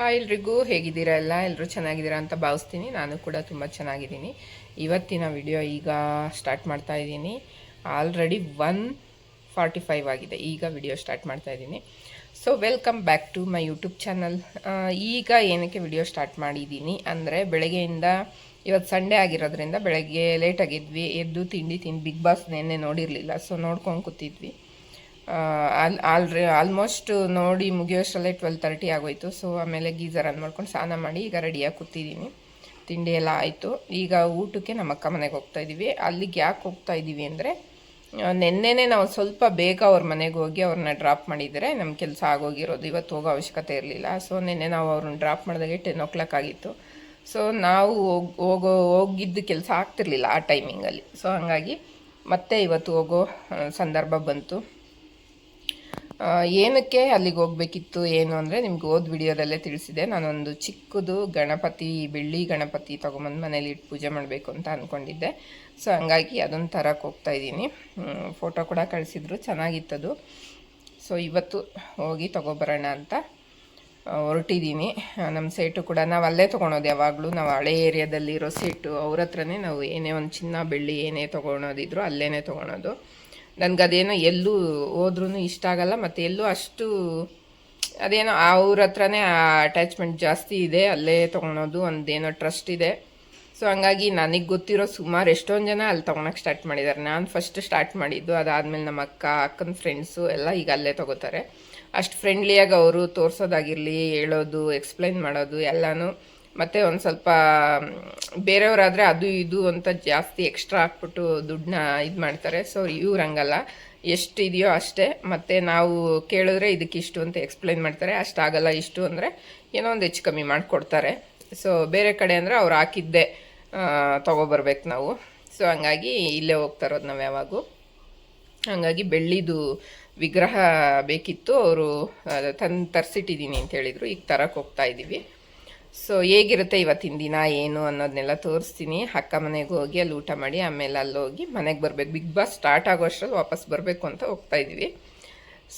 Hi ಎಲ್ರಿಗೂ ಹೇಗಿದ್ದೀರಾ? ಎಲ್ಲ ಎಲ್ಲರೂ ಚೆನ್ನಾಗಿದ್ದೀರಾ ಅಂತ ಭಾವಿಸ್ತೀನಿ. ನಾನು ಕೂಡ ತುಂಬ ಚೆನ್ನಾಗಿದ್ದೀನಿ. ಇವತ್ತಿನ ವಿಡಿಯೋ ಈಗ ಸ್ಟಾರ್ಟ್ ಮಾಡ್ತಾ ಇದ್ದೀನಿ. ಆಲ್ರೆಡಿ ಒನ್ ಫಾರ್ಟಿ ಫೈವ್ ಆಗಿದೆ. ಈಗ ವಿಡಿಯೋ ಸ್ಟಾರ್ಟ್ ಮಾಡ್ತಾ ಇದ್ದೀನಿ. So welcome back to my YouTube channel ಈಗ ಏನಕ್ಕೆ ವಿಡಿಯೋ ಸ್ಟಾರ್ಟ್ ಮಾಡಿದ್ದೀನಿ ಅಂದರೆ, ಬೆಳಗ್ಗೆಯಿಂದ ಇವತ್ತು ಸಂಡೇ ಆಗಿರೋದ್ರಿಂದ ಬೆಳಗ್ಗೆ ಲೇಟಾಗಿದ್ವಿ ಎದ್ದು ತಿಂಡಿ ತಿಂದು ಬಿಗ್ ಬಾಸ್ ನೆನ್ನೆ ನೋಡಿರಲಿಲ್ಲ. ಸೊ ನೋಡ್ಕೊಂಡು ಕೂತಿದ್ವಿ. ಆಲ್ ಆಲ್ರೆ ಆಲ್ಮೋಸ್ಟ್ ನೋಡಿ ಮುಗಿಯೋಷ್ಟರಲ್ಲೇ ಟ್ವೆಲ್ ತರ್ಟಿ ಆಗೋಯ್ತು. ಸೊ ಆಮೇಲೆ ಗೀಸರ್ ಆನ್ ಮಾಡ್ಕೊಂಡು ಸ್ನಾನ ಮಾಡಿ ಈಗ ರೆಡಿಯಾಗಿ ಕೂತಿದ್ದೀನಿ ತಿಂಡಿ ಎಲ್ಲ ಆಯಿತು. ಈಗ ಊಟಕ್ಕೆ ನಮ್ಮ ಅಕ್ಕ ಮನೆಗೆ ಹೋಗ್ತಾ ಇದ್ದೀವಿ ಅಲ್ಲಿಗೆ ಯಾಕೆ ಹೋಗ್ತಾ ಇದ್ದೀವಿ ಅಂದರೆ ನಿನ್ನೆನೆ ನಾವು ಸ್ವಲ್ಪ ಬೇಗ ಅವ್ರ ಮನೆಗೆ ಹೋಗಿ ಅವ್ರನ್ನ ಡ್ರಾಪ್ ಮಾಡಿದರೆ ನಮ್ಮ ಕೆಲಸ ಆಗೋಗಿರೋದು. ಇವತ್ತು ಹೋಗೋ ಅವಶ್ಯಕತೆ ಇರಲಿಲ್ಲ. ಸೊ ನಿನ್ನೆ ನಾವು ಅವ್ರನ್ನ ಡ್ರಾಪ್ ಮಾಡಿದಾಗೆ ಟೆನ್ ಓ ಕ್ಲಾಕ್ ಆಗಿತ್ತು. ಸೊ ನಾವು ಹೋಗ್, ಹೋಗೋ, ಹೋಗಿದ್ದ ಕೆಲಸ ಆಗ್ತಿರ್ಲಿಲ್ಲ ಆ ಟೈಮಿಂಗಲ್ಲಿ ಸೊ ಹಾಗಾಗಿ ಮತ್ತೆ ಇವತ್ತು ಹೋಗೋ ಸಂದರ್ಭ ಬಂತು. ಏನಕ್ಕೆ ಅಲ್ಲಿಗೆ ಹೋಗ್ಬೇಕಿತ್ತು ಏನು ಅಂದರೆ ನಿಮ್ಗೆ ಓದ್ ವಿಡಿಯೋದಲ್ಲೇ ತಿಳಿಸಿದೆ. ನಾನೊಂದು ಚಿಕ್ಕದು ಗಣಪತಿ, ಬೆಳ್ಳಿ ಗಣಪತಿ ತೊಗೊಂಬಂದು ಮನೇಲಿ ಇಟ್ಟು ಪೂಜೆ ಮಾಡಬೇಕು ಅಂತ ಅಂದ್ಕೊಂಡಿದ್ದೆ ಸೊ ಹಂಗಾಗಿ ಅದನ್ನು ತರಕ್ಕೆ ಹೋಗ್ತಾ ಇದ್ದೀನಿ. ಫೋಟೋ ಕೂಡ ಕಳಿಸಿದ್ರು, ಚೆನ್ನಾಗಿತ್ತದು. ಸೊ ಇವತ್ತು ಹೋಗಿ ತೊಗೊಬರೋಣ ಅಂತ ಹೊರಟಿದ್ದೀನಿ. ನಮ್ಮ ಸೇಟು ಕೂಡ ನಾವು ಅಲ್ಲೇ ತೊಗೊಳೋದು ಯಾವಾಗಲೂ. ನಾವು ಹಳೆ ಏರಿಯಾದಲ್ಲಿರೋ ಸೇಟು, ಅವ್ರ ಹತ್ರನೇ ನಾವು ಏನೇ ಒಂದು ಚಿನ್ನ, ಬೆಳ್ಳಿ ಏನೇ ತೊಗೊಳೋದಿದ್ರು ಅಲ್ಲೇ ತೊಗೊಳೋದು. ನನಗೆ ಅದೇನೋ ಎಲ್ಲೂ ಹೋದ್ರೂ ಇಷ್ಟ ಆಗಲ್ಲ, ಮತ್ತು ಎಲ್ಲೂ ಅಷ್ಟು ಅದೇನೋ ಅವ್ರ ಹತ್ರನೇ ಆ ಅಟ್ಯಾಚ್ಮೆಂಟ್ ಜಾಸ್ತಿ ಇದೆ, ಅಲ್ಲೇ ತೊಗೊಳೋದು ಒಂದೇನೋ ಟ್ರಸ್ಟ್ ಇದೆ. ಸೊ ಹಂಗಾಗಿ ನನಗೆ ಗೊತ್ತಿರೋ ಸುಮಾರು ಎಷ್ಟೊಂದು ಜನ ಅಲ್ಲಿ ತೊಗೊಳಕ್ಕೆ ಸ್ಟಾರ್ಟ್ ಮಾಡಿದ್ದಾರೆ ನಾನು ಫಸ್ಟ್ ಸ್ಟಾರ್ಟ್ ಮಾಡಿದ್ದು ಅದಾದಮೇಲೆ ನಮ್ಮ ಅಕ್ಕ, ಅಕ್ಕನ ಫ್ರೆಂಡ್ಸು ಎಲ್ಲ ಈಗ ಅಲ್ಲೇ ತೊಗೋತಾರೆ. ಅಷ್ಟು ಫ್ರೆಂಡ್ಲಿಯಾಗಿ ಅವರು ತೋರಿಸೋದಾಗಿರಲಿ, ಹೇಳೋದು ಎಕ್ಸ್ಪ್ಲೈನ್ ಮಾಡೋದು ಎಲ್ಲನೂ ಮತ್ತು ಒಂದು ಸ್ವಲ್ಪ ಬೇರೆಯವರಾದ್ರೆ ಅದು ಇದು ಅಂತ ಜಾಸ್ತಿ ಎಕ್ಸ್ಟ್ರಾ ಹಾಕ್ಬಿಟ್ಟು ದುಡ್ಡನ್ನ ಇದು ಮಾಡ್ತಾರೆ. ಸೊ ಇವ್ರು ಹಂಗಲ್ಲ. ಎಷ್ಟು ಇದೆಯೋ ಅಷ್ಟೇ. ಮತ್ತು ನಾವು ಕೇಳಿದ್ರೆ ಇದಕ್ಕೆ ಇಷ್ಟು ಅಂತ ಎಕ್ಸ್ಪ್ಲೈನ್ ಮಾಡ್ತಾರೆ. ಅಷ್ಟಾಗಲ್ಲ ಇಷ್ಟು ಅಂದರೆ ಏನೋ ಒಂದು ಹೆಚ್ಚು ಕಮ್ಮಿ ಮಾಡಿಕೊಡ್ತಾರೆ. ಸೊ ಬೇರೆ ಕಡೆ ಅಂದರೆ ಅವ್ರು ಹಾಕಿದ್ದೆ ತೊಗೊಬರ್ಬೇಕು ನಾವು. ಸೊ ಹಂಗಾಗಿ ಇಲ್ಲೇ ಹೋಗ್ತಾ ಇರೋದು ನಾವು ಯಾವಾಗೂ. ಹಾಗಾಗಿ ಬೆಳ್ಳಿದು ವಿಗ್ರಹ ಬೇಕಿತ್ತು. ಅವರು ತಂದು ತರಿಸಿಟ್ಟಿದ್ದೀನಿ ಅಂತ ಹೇಳಿದರು. ಈಗ ತರಕ್ಕೆ ಹೋಗ್ತಾ ಇದ್ದೀವಿ ಸೊ ಹೇಗಿರುತ್ತೆ ಇವತ್ತಿನ ದಿನ, ಏನು ಅನ್ನೋದನ್ನೆಲ್ಲ ತೋರಿಸ್ತೀನಿ. ಅಕ್ಕ ಮನೆಗೆ ಹೋಗಿ ಅಲ್ಲಿ ಊಟ ಮಾಡಿ, ಆಮೇಲೆ ಅಲ್ಲಿ ಹೋಗಿ ಮನೆಗೆ ಬರಬೇಕು. ಬಿಗ್ ಬಾಸ್ ಸ್ಟಾರ್ಟ್ ಆಗೋಷ್ಟರಲ್ಲಿ ವಾಪಸ್ ಬರಬೇಕು ಅಂತ ಹೋಗ್ತಾ ಇದ್ದೀವಿ.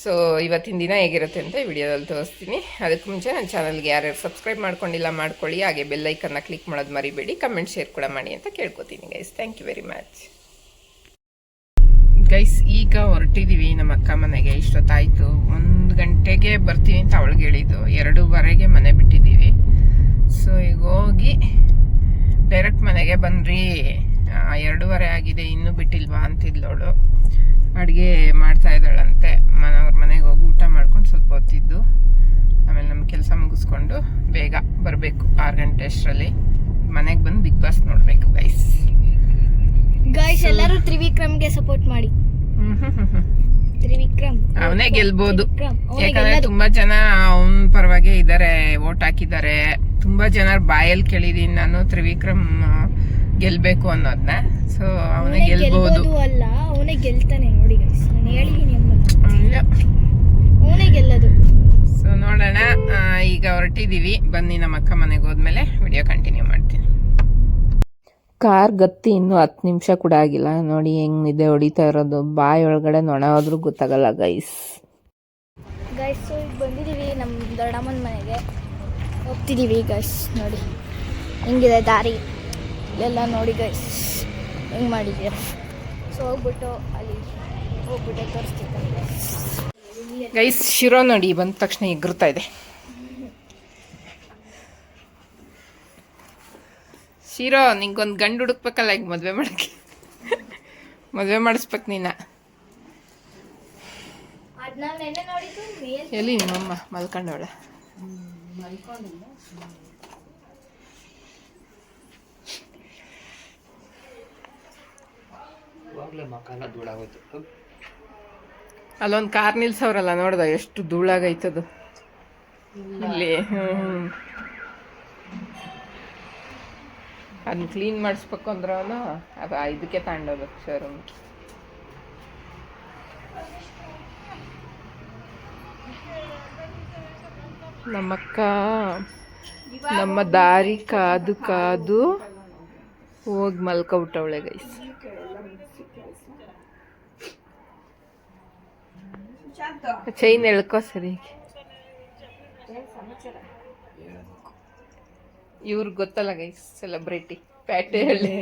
ಸೊ ಇವತ್ತಿನ ದಿನ ಹೇಗಿರುತ್ತೆ ಅಂತ ವಿಡಿಯೋದಲ್ಲಿ ತೋರಿಸ್ತೀನಿ. ಅದಕ್ಕೆ ಮುಂಚೆ ನನ್ನ ಚಾನಲ್ಗೆ ಯಾರ್ಯಾರು ಸಬ್ಸ್ಕ್ರೈಬ್ ಮಾಡ್ಕೊಂಡಿಲ್ಲ, ಮಾಡ್ಕೊಳ್ಳಿ. ಹಾಗೆ ಬೆಲ್ಲೈಕನ್ನ ಕ್ಲಿಕ್ ಮಾಡೋದು ಮರಿಬೇಡಿ. ಕಮೆಂಟ್ ಶೇರ್ ಕೂಡ ಮಾಡಿ ಅಂತ ಕೇಳ್ಕೊತೀನಿ guys thank you very much guys ಈಗ ಹೊರಟಿದ್ದೀವಿ ನಮ್ಮ ಅಕ್ಕ ಮನೆಗೆ. ಇಷ್ಟೊತ್ತಾಯಿತು. ಒಂದು ಗಂಟೆಗೆ ಬರ್ತೀನಿ ಅಂತ ಅವಳಿಗೆ ಹೇಳಿದ್ದು. ಎರಡೂವರೆಗೆ ಮನೆ ಬಿಟ್ಟಿದ್ದೀವಿ. ಸೊ ಈಗ ಹೋಗಿ ಡೈರೆಕ್ಟ್ ಮನೆಗೆ ಬಂದ್ರಿ ಆ, ಎರಡೂವರೆ ಆಗಿದೆ ಇನ್ನೂ ಬಿಟ್ಟಿಲ್ವಾ ಅಂತಿದ್ಲವಳು ಅಡುಗೆ ಮಾಡ್ತಾ ಇದ್ದಾಳಂತೆ. ಮನೆಯವ್ರ ಮನೆಗೆ ಹೋಗಿ ಊಟ ಮಾಡ್ಕೊಂಡು ಸ್ವಲ್ಪ ಹೊತ್ತಿದ್ದು. ಆಮೇಲೆ ನಮ್ಮ ಕೆಲಸ ಮುಗಿಸ್ಕೊಂಡು ಬೇಗ ಬರಬೇಕು ಆರು ಗಂಟೆ ಅಷ್ಟರಲ್ಲಿ. ಮನೆಗೆ ಬಂದು ಬಿಗ್ ಬಾಸ್ ನೋಡಬೇಕು ಗೈಸ್ ಗೈಸ್ ಎಲ್ಲರೂ ತ್ರಿವಿಕ್ರಮ್ಗೆ ಸಪೋರ್ಟ್ ಮಾಡಿ. ತ್ರಿವಿಕ್ರಮ್. ಅವನೇ ಗೆಲ್ಬೋದು. ಯಾಕಂದ್ರೆ. ತುಂಬಾ ಜನ ಅವನ ಪರವಾಗಿ ಇದ್ದಾರೆ ವೋಟ್ ಹಾಕಿದ್ದಾರೆ. ತುಂಬಾ ಜನರ ಬಾಯಲ್ಲಿ ಕೇಳಿದೀನಿ ನಾನು ತ್ರಿವಿಕ್ರಮ್ ಗೆಲ್ಬೇಕು ಅನ್ನೋದನ್ನ ಸೊ ಅವನೇ ಗೆಲ್ಬಹುದು ಅಲ್ಲ ಅವನೇ ಗೆಲ್ತಾನೆ ನೋಡಿ ಗೈಸ್ ನಾನು ಹೇಳಿದೀನಿ ಅವನೇ ಗೆಲ್ಲೋದು. ಸೊ ನೋಡೋಣ. ಈಗ ಹೊರಟಿದೀವಿ. ಬನ್ನಿ ನಮ್ಮ ಅಕ್ಕ ಮನೆಗೆ ಹೋದ್ಮೇಲೆ ವಿಡಿಯೋ ಕಂಟಿನ್ಯೂ ಮಾಡ್ತೀನಿ. ಕಾರ್ ಗತ್ತಿ ಇನ್ನೂ ಹತ್ತು ನಿಮಿಷ ಕೂಡ ಆಗಿಲ್ಲ. ನೋಡಿ ಹೆಂಗ್ ನಿದ್ದೆ ಹೊಡಿತಾ ಇರೋದು. ಬಾಯಿ ಒಳಗಡೆ ನೊಣ ಹೋದ್ರೂ ಗೊತ್ತಾಗಲ್ಲ ಗೈಸ್ ಗೈಸ್ ಈಗ ಬಂದಿದ್ದೀವಿ ನಮ್ಮ ದೊಡ್ಡಮ್ಮನ ಮನೆಗೆ. ಹೋಗ್ತಿದ್ದೀವಿ ಗೈಸ್ ನೋಡಿ. ಹೆಂಗಿದೆ ದಾರಿ? ಎಲ್ಲ ನೋಡಿ ಗೈಸ್ ಹೆಂಗೆ ಮಾಡಿದ್ದೀರ? ಸೊ ಹೋಗ್ಬಿಟ್ಟು ಅಲ್ಲಿ ಹೋಗ್ಬಿಟ್ಟು ತೋರಿಸ್ತಿದ್ದೆ ಗೈಸ್ ಶಿರೋ ನೋಡಿ ಬಂದ ತಕ್ಷಣ ಎಗ್ರುತ್ತಾ ಇದೆ. ಶಿರೋ ನಿಂಗೊಂದು ಗಂಡು ಹುಡುಕ್ಬೇಕಲ್ಲ ಈಗ ಮದುವೆ ಮಾಡಕ್ಕೆ? ಮದುವೆ ಮಾಡಿಸ್ಬೇಕು ನೀನ. ಎಲ್ಲಿ ನಿಮ್ಮಮ್ಮ ಮಲ್ಕೊಂಡವಳ? ಅಲ್ಲೊಂದು ಕಾರ್ ನಿಲ್ಸವ್ರಲ್ಲ ನೋಡ್ದ ಎಷ್ಟು ಧೂಳಾಗೈತದು. ಇಲ್ಲಿ. ಅದನ್ನ ಕ್ಲೀನ್ ಮಾಡಿಸ್ಬೇಕು ಅಂದ್ರೆ ಅದು ಇದಕ್ಕೆ ತಗೊಂಡೋದು ಶೋರೂಮ್ ನಮ್ಮಕ್ಕ ನಮ್ಮ ದಾರಿ ಕಾದು ಕಾದು ಹೋಗಿ ಮಲ್ಕೊಬಿಟ್ಟವಳೆ ಗೈಸ್ ಚೈನ್ ಎಳ್ಕೋ ಸರಿ ಇವ್ರಿಗೆ ಗೊತ್ತಲ್ಲ ಗೈಸ್ ಸೆಲೆಬ್ರಿಟಿ ಪ್ಯಾಟೆ ಹೇಳಿ.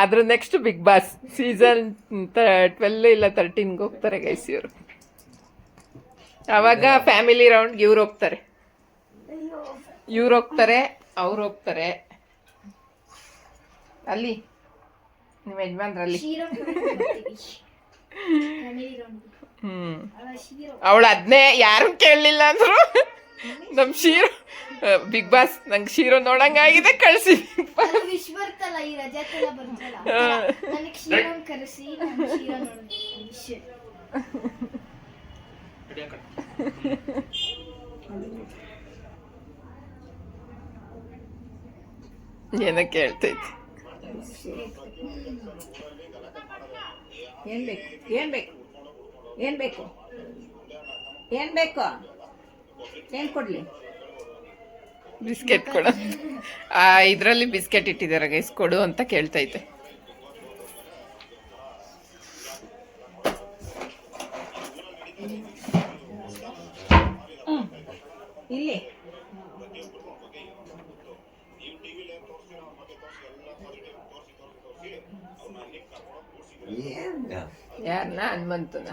ಅದ್ರ next big boss season twelve ಇಲ್ಲ ತರ್ಟೀನ್ಗೆ ಹೋಗ್ತಾರೆ ಗೈಸ್ ಇವರು. ಅವಾಗ ಫ್ಯಾಮಿಲಿ ರೌಂಡ್ ಇವ್ರು ಹೋಗ್ತಾರೆ. ಇವ್ರು ಹೋಗ್ತಾರೆ ಅವ್ರು ಹೋಗ್ತಾರೆ. ಅಲ್ಲಿ ನಿಮ್ಮ ಯಜಮಾನ್ರಲ್ಲಿ. ಹ್ಮ್. ಅವಳು ಅದನ್ನೇ ಯಾರು ಕೇಳಲಿಲ್ಲ ಅಂದ್ರು. ನಮ್ ಶೀರು ಬಿಗ್ ಬಾಸ್ ನಂಗೆ ಶೀರೋ ನೋಡಂಗಾಗಿದೆ ಕಳ್ಸಿ ಅದು ವಿಶ್ ಬರ್ತಲ್ಲ ಈ ರಜಾತೆಲ್ಲ ಬರ್ತಲ್ಲ. ನನಗೆ ಶ್ರೀರಾಮ್ ಕರೆಸಿ ನಾನು ಶ್ರೀರಾಮ್ ನೋಡೋದು ಕೇಳ್ತೈತಿ ಏನಕ್ಕೆ ಹೇಳ್ತೈತಿ ಏನ್ ಬೇಕು? ಏನ್ ಬೇಕು? ಏನ್ ಬೇಕು? ಏನ್ ಬೇಕು? ಏನ್ ಕೊಡ್ಲಿ? ಬಿಸ್ಕೆಟ್ ಕೊಡ. ಆ ಇದರಲ್ಲಿ ಬಿಸ್ಕೆಟ್ ಇಟ್ಟಿದ್ದಾರೆ ಗೈಸ್. ಕೊಡು ಅಂತ ಕೇಳ್ತೈತೆ. ಇಲ್ಲಿ. ಯಾರನ್ನ ಹನುಮಂತನ.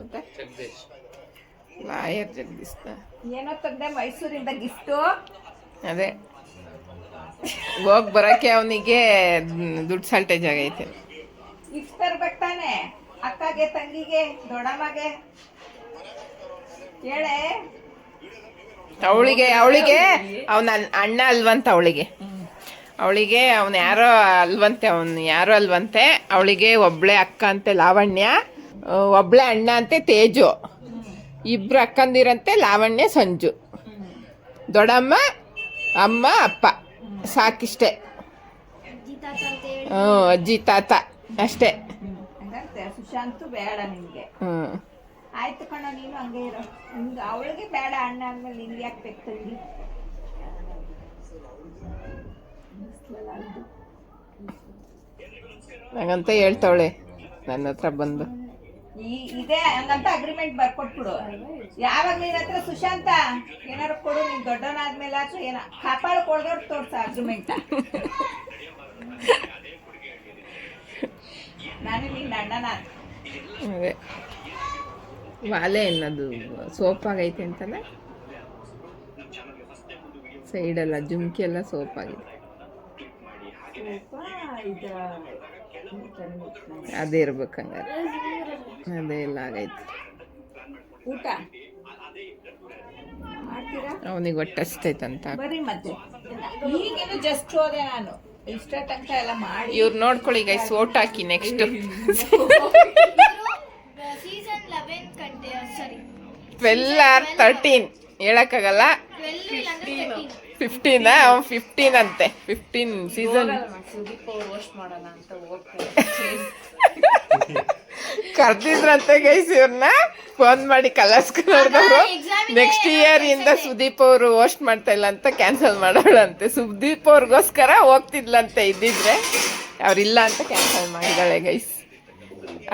ಮತ್ತೆ? ಲಾಯರ್ ಜಗದೀಶ್ ಏನೋ ತಂದೆ ಮೈಸೂರಿಂದ ಗಿಫ್ಟು. ಅದೇ. ಹೋಗ್ ಬರಕ್ಕೆ ಅವನಿಗೆ ದುಡ್ಡು ಸಾಲ್ಟೇಜ್ ಆಗೈತೆ. ಗಿಫ್ಟ್ ತರ್ಬೇಕು ತಾನೆ. ಅಕ್ಕಗೆ ತಂಗಿಗೆ ದೊಡ್ಡಮ್ಮಗೆ. ಹೇಳೆ. ಅವಳಿಗೆ ಅವಳಿಗೆ ಅವನ ಅಣ್ಣ ಅಲ್ವಂತ ಅವಳಿಗೆ. ಅವಳಿಗೆ ಅವನು ಯಾರೋ ಅಲ್ವಂತೆ ಅವನು ಯಾರೋ ಅಲ್ವಂತೆ ಅವಳಿಗೆ ಒಬ್ಳೆ ಅಕ್ಕ ಅಂತೆ ಲಾವಣ್ಯ ಒಬ್ಳೆ ಅಣ್ಣ ಅಂತೆ ತೇಜು. ಇಬ್ರು ಅಕ್ಕಂದಿರಂತೆ ಲಾವಣ್ಯ ಸಂಜು. ದೊಡ್ಡಮ್ಮ ಅಮ್ಮ ಅಪ್ಪ. ಸಾಕಿಷ್ಟೆ. ಹ್ಞೂ ಅಜ್ಜಿ ತಾತ ಅಷ್ಟೇ. ಸುಶಾಂತ್ ಸುಶಾಂತು ಬೇಡ ನಿಮಗೆ. ಹ್ಞೂ ಆಯ್ತು ಕಣ ನೀನು ಹಂಗೆ ಇರೋ. ನಿಮ್ಗೆ ಅವಳಿಗೆ ಬೇಡ ಅಣ್ಣ ಅಂದ್ಮೇಲೆ ನಿನ್ಗೆ ಯಾಕೆ ಬೇಕು ತಂಗಿ ನಂಗಂತ ಹೇಳ್ತಾವಳೆ ನನ್ನ ಹತ್ರ ಬಂದು. ಈ ಇದೇ ಹಂಗಂತ ಅಗ್ರಿಮೆಂಟ್ ಬರ್ಕೊಟ್ಬಿಡು. ಯಾವಾಗ ನಿನ್ನ ಹತ್ರ ಸುಶಾಂತ ಏನಾರು ಕೊಡು ನೀನ್ ದೊಡ್ಡವನಾದ್ಮೇಲೆ ಆದ್ರೂ ಏನ ಕಾಪಾಳು ಕೊಡ್ದವ್ರು ತೋರ್ಸ ಅಗ್ರಿಮೆಂಟ್ ನಾನು ನಿನ್ನ ಅಣ್ಣನ ಅದೇ. ವಾಲೆ ಅನ್ನೋದು ಸೋಪ್ ಆಗೈತೆ ಅಂತಾನೆ? ಸೈಡೆಲ್ಲ ಜುಮ್ಕಿ ಎಲ್ಲ ಸೋಪ್ ಆಗಿದೆ ಅದೇ ಇರ್ಬೇಕು ಹಂಗಾರೆ ಅದೇ ಎಲ್ಲ ಆಗೈತೆ. ಊಟ? ಅವನಿಗೆ ಒಟ್ಟು ಮತ್ತೆ. ಈಗೇನು ಜಸ್ಟ್ ಹೋದೆ ನಾನು. ಇಷ್ಟ ತನಕ ಎಲ್ಲ ಮಾಡಿ. ಇವ್ರು ನೋಡ್ಕೊಳ್ಳಿ ಗೈಸ್ ಓಟ್ ಹಾಕಿ ನೆಕ್ಸ್ಟ್ ಸೀಸನ್ ಲೆವೆನ್ ಕಂಟೆ ಸಾರಿ ಟ್ವೆಲ್ ಆರ್ ತರ್ಟೀನ್ ಹೇಳಕ್ಕಾಗಲ್ಲ? ಫಿಫ್ಟೀನ್ ಅವ್ನು ಫಿಫ್ಟೀನ್ ಫಿಫ್ಟೀನ್ ಅಂತೆ. ಫಿಫ್ಟೀನ್ ಸೀಸನ್ ಕರ್ದಿದ್ರಂತೆ ಗೈಸ್ ಇವ್ರನ್ನ ಫೋನ್ ಮಾಡಿ ಕಲರ್ಸ್ಕೊಂಡವ್ರು ನೆಕ್ಸ್ಟ್ ಇಯರ್ ಇಂದ ಸುದೀಪ್ ಅವರು ಹೋಸ್ಟ್ ಮಾಡ್ತಾ ಇಲ್ಲ ಅಂತ ಕ್ಯಾನ್ಸಲ್ ಮಾಡೋಳಂತೆ ಸುದೀಪ್ ಅವ್ರಿಗೋಸ್ಕರ ಹೋಗ್ತಿದ್ಲಂತೆ ಇದ್ದಿದ್ರೆ. ಅವ್ರಿಲ್ಲ ಅಂತ ಕ್ಯಾನ್ಸಲ್ ಮಾಡಿದಾಳೆ ಗೈಸ್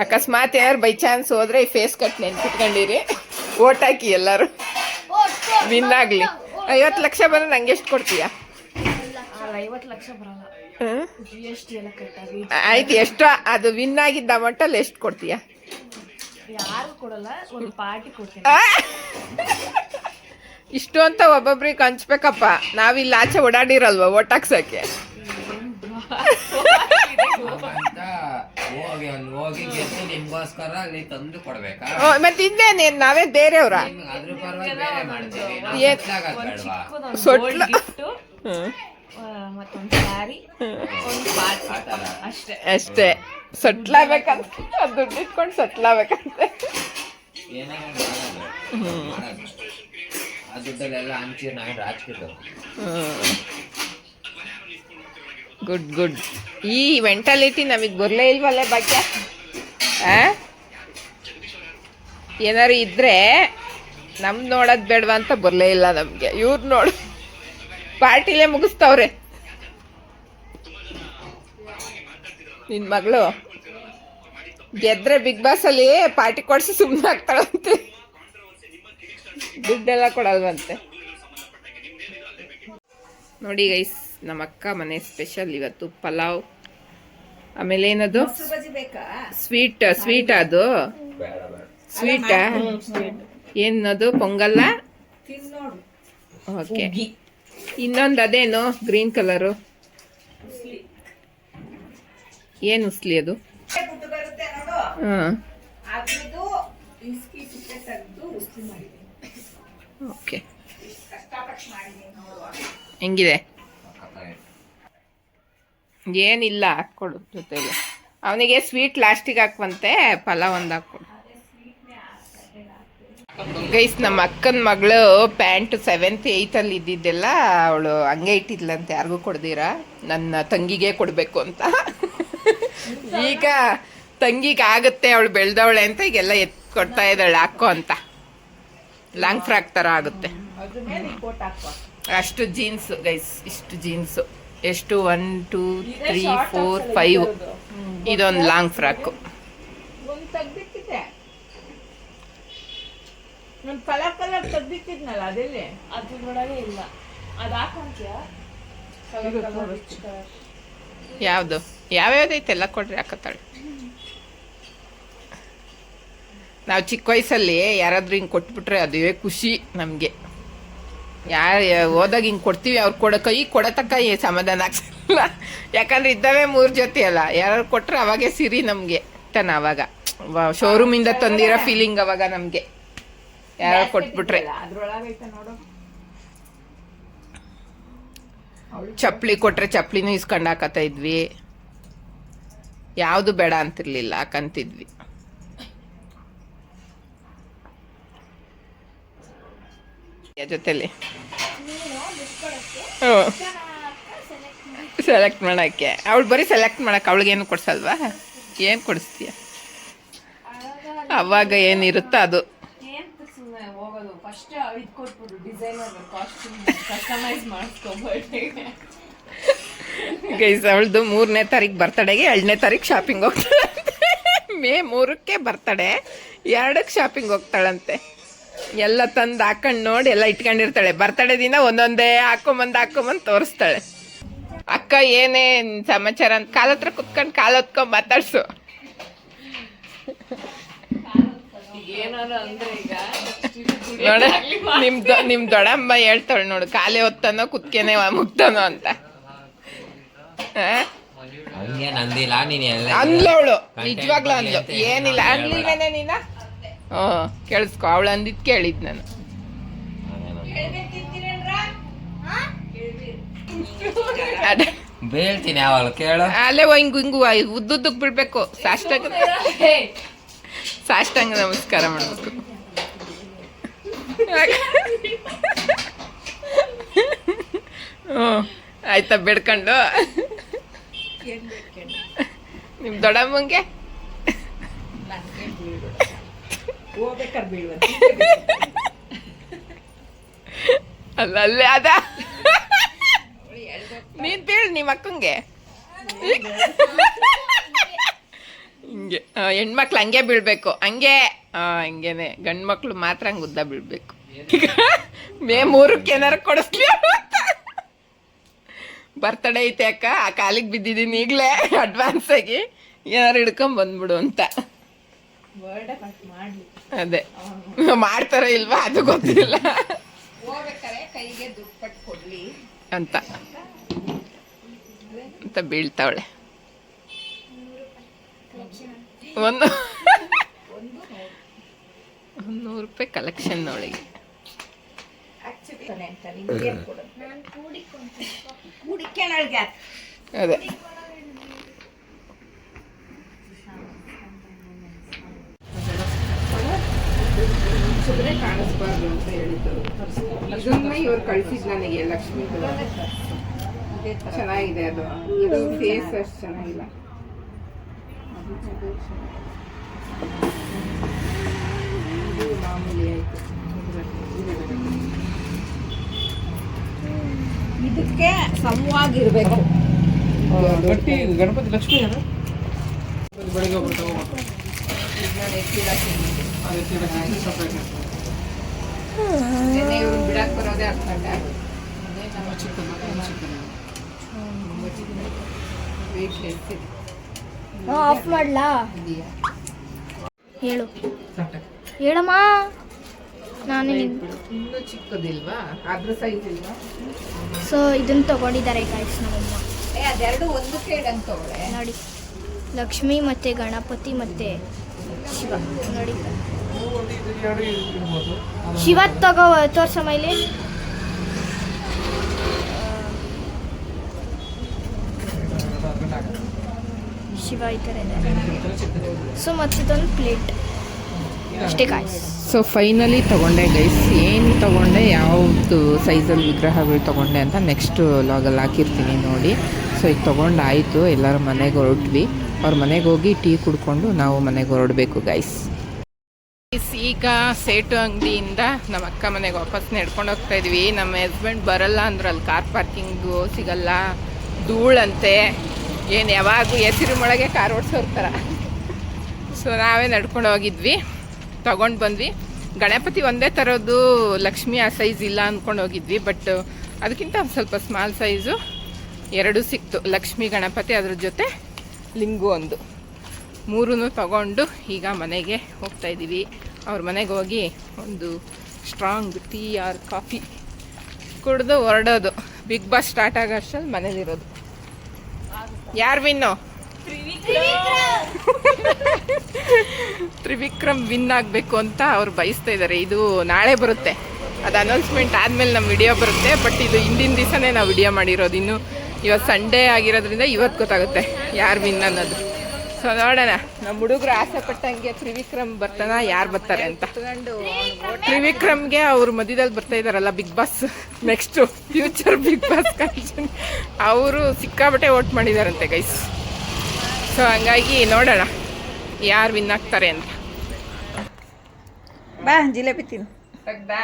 ಅಕಸ್ಮಾತ್ ಯಾರು ಬೈ ಚಾನ್ಸ್ ಹೋದ್ರೆ ಈ ಫೇಸ್ ಕಟ್ ನೆನ್ಪಿಟ್ಕೊಂಡಿರಿ. ಓಟ್ ಹಾಕಿ ಎಲ್ಲರೂ. ವಿನ್ ಆಗಲಿ. ಐವತ್ತು ಲಕ್ಷ ಬಂದ್ರೆ ನಂಗೆ ಎಷ್ಟು ಕೊಡ್ತೀಯಾ? ಆಯ್ತು ಎಷ್ಟು ಅದು ವಿನ್ ಆಗಿದ್ದ ಮಟ್ಟಲ್ಲಿ ಎಷ್ಟು ಕೊಡ್ತೀಯಾ? ಇಷ್ಟು ಅಂತ ಒಬ್ಬೊಬ್ರಿಗೆ ಹಂಚ್ಬೇಕಪ್ಪ. ನಾವಿಲ್ಲಿ ಆಚೆ ಓಡಾಡಿರಲ್ವ ಓಟ್ ಹಾಕ್ಸಕ್ಕೆ ಹೋಗಿ ಅಲ್ಲಿ ಹೋಗಿ ಗೆದ್ದು ನಿಮ್ಗೋಸ್ಕರ ಅಲ್ಲಿ ತಂದು ಕೊಡ್ಬೇಕಾ ಓ, ಮತ್ತೆ ಇನ್ನೇನೆ ನಾವೇ ಬೇರೆಯವ್ರ ನಿಮ್ಗೆ ಅದ್ರ ಪರವಾಗಿ ಬೇರೆ ಮಾಡ್ತೀವಿ ನಾವು ಸೊಟ್ಲ. ಗಿಫ್ಟು ಹ್ಮ್. ಮತ್ತೊಂದು ಸ್ಯಾರಿ ಒಂದು ಪಾರ್ಟಿ ಅಷ್ಟೇ ಅಷ್ಟೇ ಸಟ್ಲಾಬೇಕಂತ ದುಡ್ಡು ಇಟ್ಕೊಂಡು ಮಾಡೋದು. ಮಾಡೋದು. ಆ ದುಡ್ಡಲ್ಲೆಲ್ಲ ಹಂಚಿ ರಾಜ್ಕಿದ್ದು ಗುಡ್ ಗುಡ್ ಈ ಮೆಂಟಾಲಿಟಿ ನಮಗೆ ಬರಲೇ ಇಲ್ವಲ್ಲ ಆ? ಏನಾರು ಇದ್ರೆ ನಮ್ ನೋಡೋದು ಬೇಡವಾ ಅಂತ ಬರಲೇ ಇಲ್ಲ ನಮಗೆ. ಇವ್ರು ನೋಡು ಪಾರ್ಟಿಲೇ ಮುಗಿಸ್ತವ್ರೆ. ನಿನ್ ಮಗಳು ಗೆದ್ರೆ ಬಿಗ್ ಬಾಸ್ ಅಲ್ಲಿ ಪಾರ್ಟಿ ಕೊಡ್ಸಿ ಸುಮ್ಮನೆ ಆಗ್ತಾಳಂತೆ. ದುಡ್ಡೆಲ್ಲ ಕೊಡಲ್ವಂತೆ. ನೋಡಿ ಗೈಸ್ ನಮ್ಮ ಅಕ್ಕ ಮನೆ ಸ್ಪೆಷಲ್ ಇವತ್ತು ಪಲಾವ್. ಆಮೇಲೆ ಏನದು? ಮೊಸರು ಬಜ್ಜಿ ಬೇಕಾ? ಸ್ವೀಟ್ ಸ್ವೀಟ್ ಅದು. ಬೇಡ ಬೇಡ. ಸ್ವೀಟಾ ಏನದು? ಪೊಂಗಲ್ಲ? ಓಕೆ. ಇನ್ನೊಂದು ಅದೇನು? ಗ್ರೀನ್ ಕಲರು ಏನು ಉಸ್ಲಿ ಅದು? ಹಾಂ. ಓಕೆ. ಹೆಂಗಿದೆ. ಏನಿಲ್ಲ, ಹಾಕ್ಕೊಡು ಜೊತೆಗೆ. ಅವನಿಗೆ ಸ್ವೀಟ್ ಲಾಸ್ಟಿಗೆ ಹಾಕುವಂತೆ ಪಲಾವ್ ಒಂದು ಹಾಕ್ಕೊಡು. ಗೈಸ್ ನಮ್ಮ ಅಕ್ಕನ ಮಗಳು ಪ್ಯಾಂಟ್ ಸೆವೆಂತ್ ಏಯ್ತಲ್ಲಿ ಇದ್ದಿದ್ದೆಲ್ಲ, ಅವಳು ಹಂಗೆ ಇಟ್ಟಿದ್ಲಂತೆ. ಯಾರಿಗೂ ಕೊಡ್ದಿರಾ? ನನ್ನ ತಂಗಿಗೆ ಕೊಡಬೇಕು ಅಂತ. ಈಗ ತಂಗಿಗೆ ಆಗುತ್ತೆ, ಅವಳು ಬೆಳೆದವಳೆ ಅಂತ, ಈಗೆಲ್ಲ ಎತ್ ಕೊಡ್ತಾ ಇದ್ದಾಳೆ, ಹಾಕೋ ಅಂತ. ಲಾಂಗ್ ಫ್ರಾಕ್ ಥರ ಆಗುತ್ತೆ. ಅಷ್ಟು ಜೀನ್ಸ್ ಗೈಸ್ ಇಷ್ಟು ಜೀನ್ಸು ಎಷ್ಟು? One two three four five ಇದೊಂದು ಲಾಂಗ್ ಫ್ರಾಕು ಯಾವ್ದು ತೆಗ್ದಿಕ್ಕಿದ್ದೆ ಒಂದು ಕಲರ್ ಕಲರ್ ತೆಗ್ದಿಕ್ಕಿದ್ನಲ್ಲ ಅದೆಲ್ಲಿ. ಅದ್ರೊಳಗೆ ಇಲ್ಲ. ಅದ್ ಹಾಕೊಂತೀಯ? ಯಾವುದು? ಯಾವ್ಯಾವ್ದೈತೆ? ಎಲ್ಲ ಕೊಡ್ರಿ ಹಾಕತ್ತಾಳೆ. ನಾವು ಚಿಕ್ಕ ವಯಸ್ಸಲ್ಲಿ ಯಾರಾದ್ರೂ ಹಿಂಗೆ ಕೊಟ್ಬಿಟ್ರೆ ಅದೇ ಖುಷಿ ನಮಗೆ. ಯಾರು ಹೋದಾಗ ಹಿಂಗೆ ಕೊಡ್ತೀವಿ ಅವ್ರು ಕೊಡೋ ಕೈ ಕೊಡತಕ್ಕ ಏ ಸಮಾಧಾನ ಆಗ್ಸಲ್ಲ ಯಾಕಂದ್ರೆ ಇದ್ದಾವೆ ಮೂರು ಜೊತೆ ಅಲ್ಲ. ಯಾರು ಕೊಟ್ರೆ ಅವಾಗೆ ಸಿರಿ ನಮಗೆ. ತನ ಅವಾಗ. ಶೋರೂಮಿಂದ ತಂದಿರೋ ಫೀಲಿಂಗ್ ಅವಾಗ ನಮಗೆ. ಯಾರು ಕೊಟ್ಬಿಟ್ರೆ. ಚಪ್ಪಲಿ ಕೊಟ್ರೆ ಚಪ್ಪಲಿನೂ ಇಸ್ಕೊಂಡು ಹಾಕತ್ತಾ ಇದ್ವಿ. ಯಾವುದು ಬೇಡ ಅಂತಿರ್ಲಿಲ್ಲ ಹಾಕಂತಿದ್ವಿ. ಜೊತೆಲಿ? ಸೆಲೆಕ್ಟ್ ಮಾಡೋಕ್ಕೆ. ಅವಳು ಬರೀ ಸೆಲೆಕ್ಟ್ ಮಾಡೋಕೆ ಅವಳಿಗೇನು ಕೊಡ್ಸಲ್ವಾ? ಏನು ಕೊಡಿಸ್ತೀಯ? ಅವಾಗ ಏನಿರುತ್ತೋ ಅದು. ಗೈಸ್ ಅವಳದು ಮೂರನೇ ತಾರೀಕು ಬರ್ತಡೆಗೆ ಎರಡನೇ ತಾರೀಕು ಶಾಪಿಂಗ್ ಹೋಗ್ತಾಳಂತೆ. ಮೇ ಮೂರಕ್ಕೆ ಬರ್ತಡೆ ಎರಡಕ್ಕೆ ಶಾಪಿಂಗ್ ಹೋಗ್ತಾಳಂತೆ. ಎಲ್ಲ ತಂದು ಹಾಕೊಂಡು ನೋಡಿ ಎಲ್ಲ ಇಟ್ಕೊಂಡಿರ್ತಾಳೆ. ಬರ್ತಡೆ ದಿನ ಒಂದೊಂದೇ ಹಾಕೊಂಬಂದು ಹಾಕೊಂಬಂದು ತೋರಿಸ್ತಾಳೆ. ಅಕ್ಕ ಏನೇನ್ ಸಮಾಚಾರ ಅಂತ ಕಾಲ ಹತ್ರ ಕುತ್ಕೊಂಡು ಕಾಲು ಹೊತ್ಕೊಂಡ್ ಮಾತಾಡ್ಸು. ಏನಾರು ಅಂದ್ರೆ ಈಗ ನೋಡ ನಿಮ್ ನಿಮ್ ದೊಡಮ್ಮ ಹೇಳ್ತಾಳೆ ನೋಡು ಕಾಲೇ ಹೊತ್ತನೋ ಕುತ್ಕೇನೆ ಮುಗ್ತಾನೋ ಅಂತ. ಅಂದ್ಲವಳು. ನಿಜವಾಗ್ಲೂ ಅಂದ್ಲು. ಏನಿಲ್ಲ. ಅನ್ಲಿಲ್ವೇನೆ ನೀನ? ಹ್ಞೂ ಕೇಳಿಸ್ಕೊ. ಅವಳು ಅಂದಿದ್ ಕೇಳಿದ್ ನಾನು. ಅದೇ ಬೀಳ್ತೀನಿ ಯಾವಾಗ ಕೇಳು. ಅಲ್ಲೇ ಹಿಂಗು ಹಿಂಗು ಉದ್ದುದ್ದಕ್ಕೆ ಬಿಡ್ಬೇಕು. ಸಾಷ್ಟಂಗ ಸಾಷ್ಟಾಂಗ ನಮಸ್ಕಾರ ಮಾಡ್ಬೇಕು. ಹ್ಞೂ ಆಯ್ತಾ ಬೇಡ್ಕೊಂಡು? ನಿಮ್ಮ ದೊಡ್ಡಮ್ಮಂಗೆ? ಹೋಗ್ಬೇಕಾದ್ರೆ ಅಲ್ಲ ಅಲ್ಲೇ ಅದ. ನೀನ್ ಬೀಳ್ ನಿಮ್ಮ ಅಕ್ಕಂಗೆ. ಹಿಂಗೆ ಹೆಣ್ಮಕ್ಳು ಹಂಗೆ ಬೀಳ್ಬೇಕು. ಹಂಗೆ ಹಂಗೇನೆ ಗಂಡು ಮಕ್ಳು ಮಾತ್ರ ಹಂಗೆ ಉದ್ದ ಬೀಳ್ಬೇಕು. ಮೇ ಮೂರಕ್ಕೆ ಏನಾರು ಕೊಡಿಸ್ಲಿ ಬರ್ತಡೇ ಐತೆ ಅಕ್ಕ ಆ ಕಾಲಿಗೆ ಬಿದ್ದಿದ್ದೀನಿ ಈಗಲೇ ಅಡ್ವಾನ್ಸ್ ಆಗಿ ಏನಾರು ಹಿಡ್ಕೊಂಡ್ ಬಂದ್ಬಿಡು ಅಂತ. ಅದೇ. ಮಾಡ್ತಾರ ಇಲ್ವಾ ಅದು ಗೊತ್ತಿಲ್ಲ. ಹೋಗ್ಬೇಕಾರೆ ಕೈಗೆ ದುಡ್ಡು ಪಟ್ಟು ಕೊಡ್ಲಿ. ಅಂತ. ಅಂತ ಬೀಳ್ತಾವಳೆ. ಒಂದು ನೂರು ರೂಪಾಯಿ ಕಲೆಕ್ಷನ್ ಅವಳಿಗೆ. ಆಕ್ಚುಲಿ ಅದೇ ಕಾಣಿಸ್ಬಾರ್ದು ಅಂತ ಹೇಳಿದ್ರು ಇದನ್ನ ಇವ್ರು ಕಳಿಸಿದ್ ನನಗೆ ಲಕ್ಷ್ಮಿ. ಚೆನ್ನಾಗಿದೆ ಅದು. ಇದು ಫೇಸ್ ಅಷ್ಟು ಚೆನ್ನಾಗಿಲ್ಲ. ಇದು ಮಾಮೂಲಿ ಆಯಿತು. ಇದಕ್ಕೆ ಸಮವಾಗಿರ್ಬೇಕು. ಗಟ್ಟಿ ಗಣಪತಿ ಲಕ್ಷ್ಮಿ ಯಾರು ಬೆಳಿಗ್ಗೆ ಹೋಗ್ಬಿಟ್ಟು ತಗೋಬೇಕು ಅದೇ ಸಪ್ರೇಟ್ ಹೇಳಕ್ ಬರೋದೇ ಅರ್ಥ ಆಗುತ್ತೆ ಆಫ್ ಮಾಡ್ಲಾ? ಹೇಳು. ಹೇಳಮ್ಮ. ನಾನು ಇನ್ನೂ ಚಿಕ್ಕದಿಲ್ವಾ? ಅದ್ರ ಸೈಜ್ ಇಲ್ವಾ? ಸೊ ಇದನ್ನ ತಗೊಂಡಿದ್ದಾರೆ ಗಾಯ್ಸ್ ನಮ್ಮಮ್ಮ ಏ ಅದೆರಡು ಒಂದು ತಗೊಳ್ಳೆ. ನೋಡಿ. ಲಕ್ಷ್ಮಿ ಮತ್ತೆ ಗಣಪತಿ ಮತ್ತೆ ಶಿವ. ನೋಡಿ. ಎರಡು ಇರ್ಬೋದು. ಶಿವ ತಗೋ ತೋರ್ಸಮ್ಮ ಇಲ್ಲಿ ಶಿವ ಈ ಥರ ಇದೆ. ಸೊ ಮತ್ತಿದೊಂದು ಪ್ಲೇಟ್ ಅಷ್ಟೇ ಗಾಯ್ಸ್ ಸೊ ಫೈನಲಿ ತಗೊಂಡೆ ಗೈಸ್ ಏನು ತಗೊಂಡೆ ಯಾವುದು ಸೈಜಲ್ಲಿ ವಿಗ್ರಹಗಳು ತಗೊಂಡೆ ಅಂತ ನೆಕ್ಸ್ಟ್ ಲಾಗಲ್ಲಿ ಹಾಕಿರ್ತೀನಿ ನೋಡಿ. ಸೊ ಈಗ ತೊಗೊಂಡಾಯಿತು. ಎಲ್ಲರ ಮನೆಗೆ ಹೊರಟ್ವಿ. ಅವ್ರ ಮನೆಗೆ ಹೋಗಿ ಟೀ ಕುಡ್ಕೊಂಡು ನಾವು ಮನೆಗೆ ಹೊರಡಬೇಕು ಗೈಸ್ ಈಗ ಸೇಟು ಅಂಗಡಿಯಿಂದ ನಮ್ಮ ಅಕ್ಕ ಮನೆಗೆ ವಾಪಸ್ ನಡ್ಕೊಂಡು ಹೋಗ್ತಾ ಇದ್ವಿ. ನಮ್ಮ ಹಸ್ಬೆಂಡ್ ಬರಲ್ಲ ಅಂದ್ರೆ ಅಲ್ಲಿ ಕಾರ್ ಪಾರ್ಕಿಂಗು ಸಿಗಲ್ಲ. ಧೂಳಂತೆ. ಏನು ಯಾವಾಗೂ ಎಸಿರು ಮೊಳಗೆ ಕಾರ್ ಓಡಿಸೋರ್ತಾರ ಸೊ ನಾವೇ ನಡ್ಕೊಂಡು ಹೋಗಿದ್ವಿ. ತಗೊಂಡು ಬಂದ್ವಿ. ಗಣಪತಿ ಒಂದೇ ಥರದ್ದು ಲಕ್ಷ್ಮಿ ಆ ಸೈಜ್ ಇಲ್ಲ ಅಂದ್ಕೊಂಡು ಹೋಗಿದ್ವಿ ಬಟ್ ಅದಕ್ಕಿಂತ ಒಂದು ಸ್ವಲ್ಪ ಸ್ಮಾಲ್ ಸೈಜು ಎರಡು ಸಿಕ್ತು. ಲಕ್ಷ್ಮಿ, ಗಣಪತಿ ಅದ್ರ ಜೊತೆ ಲಿಂಗು ಒಂದು. ಮೂರೂ ತಗೊಂಡು ಈಗ ಮನೆಗೆ ಹೋಗ್ತಾ ಇದ್ದೀವಿ. ಅವ್ರ ಮನೆಗೆ ಹೋಗಿ ಒಂದು ಸ್ಟ್ರಾಂಗ್ ಟೀ ಆರ್ ಕಾಫಿ ಕುಡಿದು ಹೊರಡೋದು. ಬಿಗ್ ಬಾಸ್ ಸ್ಟಾರ್ಟ್ ಆಗೋ ಅಷ್ಟಲ್ಲಿ ಮನೇಲಿರೋದು ಯಾರು ವಿನ್ನು ತ್ರಿವಿಕ್ರಮ್ ವಿನ್ ಆಗಬೇಕು ಅಂತ ಅವ್ರು ಬಯಸ್ತಾ ಇದ್ದಾರೆ ಇದು ನಾಳೆ ಬರುತ್ತೆ. ಅದು ಅನೌನ್ಸ್ಮೆಂಟ್ ಆದಮೇಲೆ ನಮ್ಮ ವಿಡಿಯೋ ಬರುತ್ತೆ ಬಟ್ ಇದು ಹಿಂದಿನ ದಿವಸನೇ ನಾವು ವಿಡಿಯೋ ಮಾಡಿರೋದು. ಇನ್ನು ಇವತ್ತು ಸಂಡೇ ಆಗಿರೋದ್ರಿಂದ ಇವತ್ತು ಗೊತ್ತಾಗುತ್ತೆ ಯಾರು ವಿನ್ ಅನ್ನೋದು. ಸೊ ನೋಡೋಣ ನಮ್ಮ ಹುಡುಗರು ಆಸೆ ಪಟ್ಟಂಗೆ ತ್ರಿವಿಕ್ರಮ್ ಬರ್ತಾನ ಯಾರು ಬರ್ತಾರೆ ಅಂತ. ತ್ರಿವಿಕ್ರಮ್ಗೆ ಅವ್ರು ಮಧ್ಯದಲ್ಲಿ ಬರ್ತಾ ಇದಾರಲ್ಲ big boss next future big boss condition ಅವರು ಸಿಕ್ಕಾಬಟ್ಟೆ ವೋಟ್ ಮಾಡಿದಾರಂತೆ ಗೈಸ್ ಸೊ ಹಂಗಾಗಿ ನೋಡೋಣ ಯಾರು ವಿನ್ ಆಗ್ತಾರೆ ಅಂತ. ಬಾ ಜಿಲೇಬಿ ತಿನ್ನು.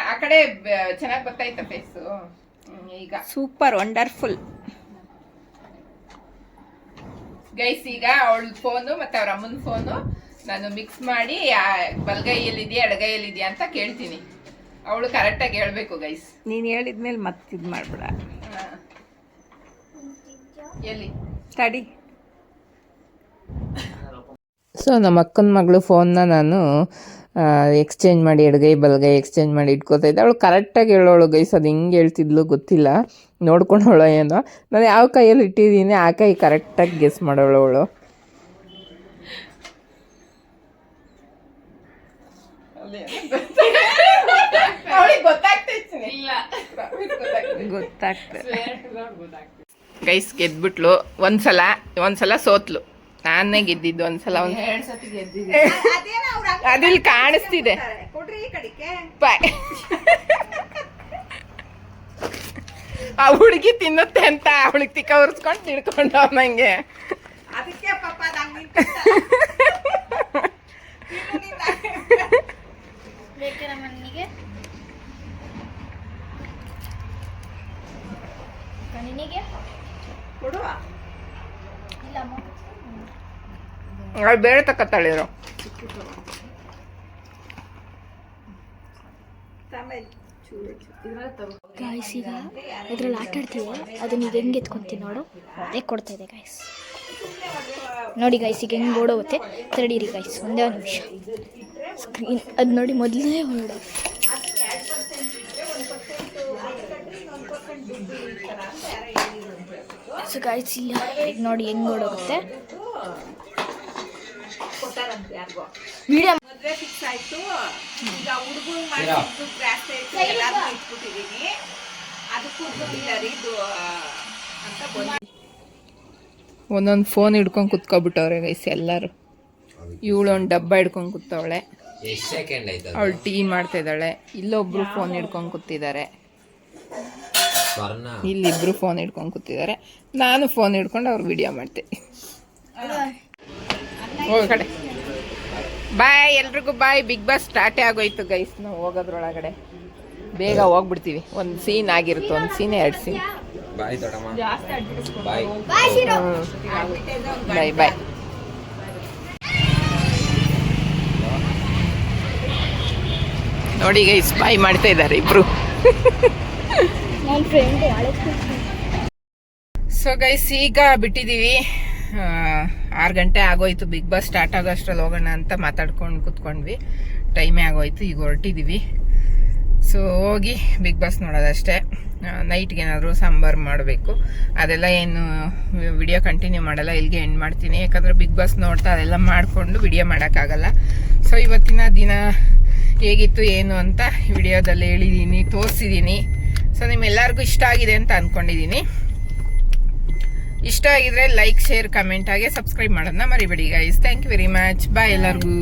ಆ ಕಡೆ ಚೆನ್ನಾಗಿ ಬರ್ತಾಯ್ತ ಫೇಸು ಈಗ. ಸೂಪರ್ ವಂಡರ್ಫುಲ್ ಗೈಸ್ ಈಗ ಅವಳ ಫೋನು ಮತ್ತೆ ಅವ್ರ ಅಮ್ಮನ ಫೋನು ನಾನು ಮಿಕ್ಸ್ ಮಾಡಿ ಬಲಗೈಯಲ್ಲಿದೆಯಾ ಎಡಗೈಯಲ್ಲಿದೆಯಾ ಅಂತ ಕೇಳ್ತೀನಿ. ಅವಳು ಕರೆಕ್ಟಾಗಿ ಹೇಳ್ಬೇಕು ಗೈಸ್ ನೀನು ಹೇಳಿದ್ಮೇಲೆ ಮತ್ತೆ ಇದು ಮಾಡ್ಬಿಡ. ಎಲ್ಲಿ? ತಡಿ. ಸೊ ನಮ್ಮ ಅಕ್ಕನ ಮಗಳು ಫೋನ್ನ ನಾನು ಎಕ್ಸ್ಚೇಂಜ್ ಮಾಡಿ ಎಡಗೈ ಬಲಗೈ ಎಕ್ಸ್ಚೇಂಜ್ ಮಾಡಿ ಇಟ್ಕೋತಾ ಇದ್ದೆ. ಅವಳು ಕರೆಕ್ಟಾಗಿ ಹೇಳೋಳು ಗೈಸ್ ಅದು ಹೆಂಗೆ ಹೇಳ್ತಿದ್ಲು ಗೊತ್ತಿಲ್ಲ. ನೋಡ್ಕೊಂಡವಳು ಏನೋ. ನಾನು ಯಾವ ಕೈಯಲ್ಲಿ ಇಟ್ಟಿದ್ದೀನಿ ಆ ಕೈ ಕರೆಕ್ಟಾಗಿ ಗೆಸ್ ಮಾಡೋಳು ಅವಳು. ಗೊತ್ತಾಗ್ತದೆ ಗೈಸ್ ಗೆದ್ಬಿಟ್ಲು. ಒಂದ್ಸಲ ಒಂದ್ಸಲ ಸೋತ್ಲು. ನಾನೇ ಗೆದ್ದಿದ್ದು ಒಂದ್ಸಲ ಅದಿಲ್ಲಿ ಕಾಣಿಸ್ತಿದೆ. ಬಾಯ್ ಆ ಹುಡುಗಿ ತಿನ್ನುತ್ತೆ ಅಂತ ಅವಳಿಗೆ ತಿಕ್ಕ ಉರ್ಸ್ಕೊಂಡು ತಿಳ್ಕೊಂಡು ನಂಗೆ. ಅದಕ್ಕೆ ಪಾಪ ಅವಳು ಬೇರೆ ತಕ್ಕತ್ತಾಳಿರೋ ಆಮೇಲೆ ಚೂರು ಗಾಯ್ಸ್ ಈಗ ಇದ್ರಲ್ಲಿ ಆಟ ಆಡ್ತೀವಿ ಅದನ್ನ ಈಗ ಹೆಂಗೆ ಎತ್ಕೊಂತೀನಿ ನೋಡು. ಅದೇ ಕೊಡ್ತಾ ಇದೆ ಗಾಯ್ಸ್ ನೋಡಿ ಗಾಯ್ಸ್ ಈಗ ಹೆಂಗೆ ಓಡೋಗುತ್ತೆ ತಡೀರಿ ಗಾಯ್ಸ್ ಒಂದೇ ಒಂದು ನಿಮಿಷ. ಸ್ಕ್ರೀನ್ ಅದು ನೋಡಿ ಮೊದಲನೇ ಹೊರಡ ಸೊ ಗಾಯ್ಸ್ ಇಲ್ಲ ಈಗ ನೋಡಿ ಹೆಂಗೆ ಓಡೋಗುತ್ತೆ ಯಾರಿಗೋ ಮದ್ವೆ ಫಿಕ್ಸ್ ಆಯ್ತು. ಈಗ ಮಾಡಿದ್ದು ಆಯ್ತು. ಇಟ್ಬಿಟ್ಟಿದೀನಿ. ಅದಕ್ಕೂ ರೀ ಇದು ಅಂತ ಬಂದು ಒಂದೊಂದು ಫೋನ್ ಹಿಡ್ಕೊಂಡು ಕುತ್ಕೊಬಿಟ್ಟವ್ರೆ ಗೈಸ್ ಎಲ್ಲರೂ. ಇವಳು ಒಂದು ಡಬ್ಬ ಹಿಡ್ಕೊಂಡು ಕೂತವಳೆ. ಅವಳು ಟೀ ಮಾಡ್ತಾ ಇದ್ದಾಳೆ. ಇಲ್ಲೊಬ್ರು ಫೋನ್ ಹಿಡ್ಕೊಂಡು ಕೂತಿದ್ದಾರೆ. ಇಲ್ಲಿಬ್ರು ಫೋನ್ ಹಿಡ್ಕೊಂಡು ಕೂತಿದ್ದಾರೆ. ನಾನು ಫೋನ್ ಹಿಡ್ಕೊಂಡು ಅವ್ರು ವಿಡಿಯೋ ಮಾಡ್ತೆ. ಹೋಗಿ ಕಡೆ. ಬಾಯ್ ಎಲ್ರಿಗೂ ಬಾಯ್ ಬಿಗ್ ಬಾಸ್ ಸ್ಟಾರ್ಟೇ ಆಗೋಯ್ತು ಗೈಸ್ ನಾವು ಹೋಗೋದ್ರೊಳಗಡೆ. ಬೇಗ ಹೋಗ್ಬಿಡ್ತೀವಿ. ಒಂದು ಸೀನ್ ಆಗಿರುತ್ತೆ ಒಂದು ಸೀನ್ ಎರಡು ಸೀನ್ ಬಾಯ್ ಬಾಯ್ ಬಾಯ್ ಬಾಯ್ ನೋಡಿ ಗೈಸ್ ಬಾಯ್ ಮಾಡ್ತಾ ಇದ್ದಾರೆ ಇಬ್ರು. ಸೊ ಗೈಸ್ ಈಗ ಬಿಟ್ಟಿದ್ದೀವಿ ಆರು ಗಂಟೆ ಆಗೋಯ್ತು. ಬಿಗ್ ಬಾಸ್ ಸ್ಟಾರ್ಟ್ ಆಗೋ ಅಷ್ಟ್ರಲ್ಲಿ ಹೋಗೋಣ ಅಂತ ಮಾತಾಡ್ಕೊಂಡು ಕುತ್ಕೊಂಡ್ವಿ. ಟೈಮೇ ಆಗೋಯ್ತು. ಈಗ ಹೊರಟಿದ್ದೀವಿ ಸೊ ಹೋಗಿ ಬಿಗ್ ಬಾಸ್ ನೋಡೋದಷ್ಟೇ. ನೈಟ್ಗೆ ಏನಾದರೂ ಸಾಂಬಾರು ಮಾಡಬೇಕು. ಅದೆಲ್ಲ ಏನು ವಿಡಿಯೋ ಕಂಟಿನ್ಯೂ ಮಾಡಲ್ಲ. ಇಲ್ಲಿಗೆ ಎಂಡ್ ಮಾಡ್ತೀನಿ. ಯಾಕಂದರೆ ಬಿಗ್ ಬಾಸ್ ನೋಡ್ತಾ ಅದೆಲ್ಲ ಮಾಡಿಕೊಂಡು ವಿಡಿಯೋ ಮಾಡೋಕ್ಕಾಗಲ್ಲ. ಸೊ ಇವತ್ತಿನ ದಿನ ಹೇಗಿತ್ತು, ಏನು ಅಂತ ವಿಡಿಯೋದಲ್ಲಿ ಹೇಳಿದ್ದೀನಿ ತೋರಿಸಿದ್ದೀನಿ ಸೊ ನಿಮ್ಮೆಲ್ಲರಿಗೂ ಇಷ್ಟ ಆಗಿದೆ ಅಂತ ಅಂದ್ಕೊಂಡಿದ್ದೀನಿ ಇಷ್ಟ ಆಗಿದ್ರೆ ಲೈಕ್ ಶೇರ್ ಕಮೆಂಟ್ ಹಾಗೆ ಸಬ್ಸ್ಕ್ರೈಬ್ ಮಾಡೋದನ್ನ ಮರಿಬೇಡಿ guys thank you very much bye ಎಲ್ಲರಿಗೂ.